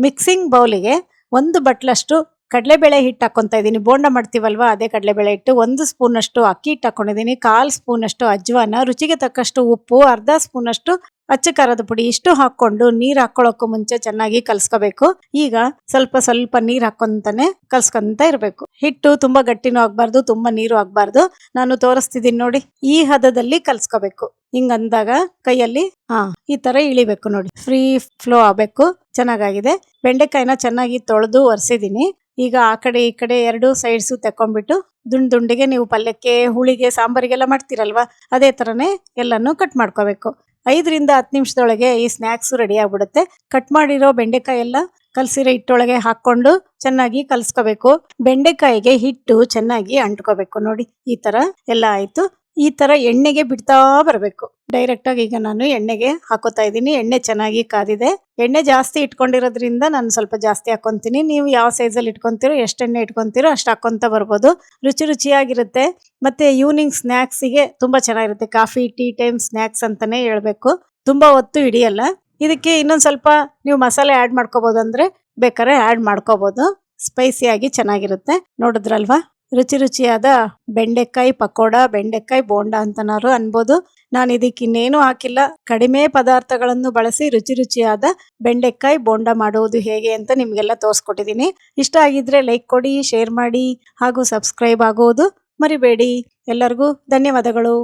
Mixing ಬೌಲಿಗೆ ಒಂದು ಬಟ್ಲಷ್ಟು ಕಡಲೆಬೇಳೆ ಹಿಟ್ಟು ಹಾಕೊಂತ ಇದ್ದೀನಿ. ಬೋಂಡ ಮಾಡ್ತೀವಲ್ವಾ? ಅದೇ ಕಡಲೆಬೇಳೆ ಹಿಟ್ಟು. ಒಂದು ಸ್ಪೂನ್ ಅಷ್ಟು ಅಕ್ಕಿ ಹಿಟ್ಟು ಹಾಕೊಂಡಿದ್ದೀನಿ. ಕಾಲು ಸ್ಪೂನ್ ಅಷ್ಟು ಅಜ್ವಾನ, ರುಚಿಗೆ ತಕ್ಕಷ್ಟು ಉಪ್ಪು, ಅರ್ಧ ಸ್ಪೂನ್ ಅಷ್ಟು ಅಚ್ಚ ಖಾರದ ಪುಡಿ, ಇಷ್ಟು ಹಾಕೊಂಡು ನೀರ್ ಹಾಕೊಳ್ಳೋಕ್ಕೂ ಮುಂಚೆ ಚೆನ್ನಾಗಿ ಕಲ್ಸ್ಕೋಬೇಕು. ಈಗ ಸ್ವಲ್ಪ ಸ್ವಲ್ಪ ನೀರ್ ಹಾಕೊಂತಾನೆ ಕಲ್ಸ್ಕೊಂತ ಇರಬೇಕು. ಹಿಟ್ಟು ತುಂಬಾ ಗಟ್ಟಿನೂ ಆಗ್ಬಾರ್ದು, ತುಂಬಾ ನೀರು ಆಗ್ಬಾರ್ದು. ನಾನು ತೋರಿಸ್ತಿದ್ದೀನಿ ನೋಡಿ. ಈ ಹದದಲ್ಲಿ ಕಲ್ಸ್ಕೋಬೇಕು. ಹಿಂಗಂದಾಗ ಕೈಯಲ್ಲಿ ಹಾ ಈ ತರ ಇಳಿಬೇಕು ನೋಡಿ. ಫ್ರೀ ಫ್ಲೋ ಆಗ್ಬೇಕು. ಚೆನ್ನಾಗಾಗಿದೆ. ಬೆಂಡೆಕಾಯಿನ ಚೆನ್ನಾಗಿ ತೊಳೆದು ಒರೆಸಿದೀನಿ. ಈಗ ಆ ಕಡೆ ಈ ಕಡೆ ಎರಡು ಸೈಡ್ಸು ತಕೊಂಡ್ಬಿಟ್ಟು ದುಂಡ್ ದುಂಡಿಗೆ ನೀವು ಪಲ್ಯಕ್ಕೆ, ಹುಳಿಗೆ, ಸಾಂಬಾರಿಗೆಲ್ಲ ಮಾಡ್ತೀರಲ್ವಾ? ಅದೇ ತರನೇ ಎಲ್ಲಾನು ಕಟ್ ಮಾಡ್ಕೋಬೇಕು. ಐದರಿಂದ ಹತ್ತು ನಿಮಿಷದೊಳಗೆ ಈ ಸ್ನ್ಯಾಕ್ಸು ರೆಡಿ ಆಗ್ಬಿಡುತ್ತೆ. ಕಟ್ ಮಾಡಿರೋ ಬೆಂಡೆಕಾಯಿ ಎಲ್ಲ ಕಲಸಿರೋ ಹಿಟ್ಟೊಳಗೆ ಹಾಕ್ಕೊಂಡು ಚೆನ್ನಾಗಿ ಕಲಸ್ಕೋಬೇಕು. ಬೆಂಡೆಕಾಯಿಗೆ ಹಿಟ್ಟು ಚೆನ್ನಾಗಿ ಅಂಟ್ಕೋಬೇಕು ನೋಡಿ. ಈ ತರ ಎಲ್ಲ ಆಯ್ತು. ಈ ತರ ಎಣ್ಣೆಗೆ ಬಿಡ್ತಾ ಬರಬೇಕು. ಡೈರೆಕ್ಟ್ ಆಗಿ ಈಗ ನಾನು ಎಣ್ಣೆಗೆ ಹಾಕೋತಾ ಇದ್ದೀನಿ. ಎಣ್ಣೆ ಚೆನ್ನಾಗಿ ಕಾದಿದೆ. ಎಣ್ಣೆ ಜಾಸ್ತಿ ಇಟ್ಕೊಂಡಿರೋದ್ರಿಂದ ನಾನು ಸ್ವಲ್ಪ ಜಾಸ್ತಿ ಹಾಕೊತೀನಿ. ನೀವು ಯಾವ ಸೈಜಲ್ಲಿ ಇಟ್ಕೊಂತೀರೋ, ಎಷ್ಟು ಎಣ್ಣೆ ಇಟ್ಕೊಂತೀರೋ ಅಷ್ಟು ಹಾಕೊಂತ ಬರ್ಬೋದು. ರುಚಿ ರುಚಿಯಾಗಿರುತ್ತೆ. ಮತ್ತೆ ಈವ್ನಿಂಗ್ ಸ್ನ್ಯಾಕ್ಸಿಗೆ ತುಂಬಾ ಚೆನ್ನಾಗಿರುತ್ತೆ. ಕಾಫಿ ಟೀ ಟೈಮ್ ಸ್ನ್ಯಾಕ್ಸ್ ಅಂತಾನೆ ಹೇಳಬೇಕು. ತುಂಬಾ ಹೊತ್ತು ಹಿಡಿಯಲ್ಲ. ಇದಕ್ಕೆ ಇನ್ನೊಂದು ಸ್ವಲ್ಪ ನೀವು ಮಸಾಲೆ ಆ್ಯಡ್ ಮಾಡ್ಕೋಬೋದು ಅಂದ್ರೆ ಬೇಕಾದ್ರೆ ಆ್ಯಡ್ ಮಾಡ್ಕೋಬೋದು. ಸ್ಪೈಸಿಯಾಗಿ ಚೆನ್ನಾಗಿರುತ್ತೆ. ನೋಡಿದ್ರಲ್ವಾ? ರುಚಿ ರುಚಿಯಾದ ಬೆಂಡೆಕಾಯಿ ಪಕೋಡ, ಬೆಂಡೆಕಾಯಿ ಬೋಂಡ ಅಂತನಾರು ಅನ್ಬೋದು. ನಾನು ಇದಕ್ಕೆ ಇನ್ನೇನು ಹಾಕಿಲ್ಲ. ಕಡಿಮೆ ಪದಾರ್ಥಗಳನ್ನು ಬಳಸಿ ರುಚಿ ರುಚಿಯಾದ ಬೆಂಡೆಕಾಯಿ ಬೋಂಡ ಮಾಡುವುದು ಹೇಗೆ ಅಂತ ನಿಮಗೆಲ್ಲ ತೋರಿಸ್ಕೊಟ್ಟಿದ್ದೀನಿ ಇಷ್ಟ ಆಗಿದ್ರೆ ಲೈಕ್ ಕೊಡಿ ಶೇರ್ ಮಾಡಿ ಹಾಗೂ ಸಬ್ಸ್ಕ್ರೈಬ್ ಆಗುವುದು ಮರಿಬೇಡಿ. ಎಲ್ಲರಿಗೂ ಧನ್ಯವಾದಗಳು.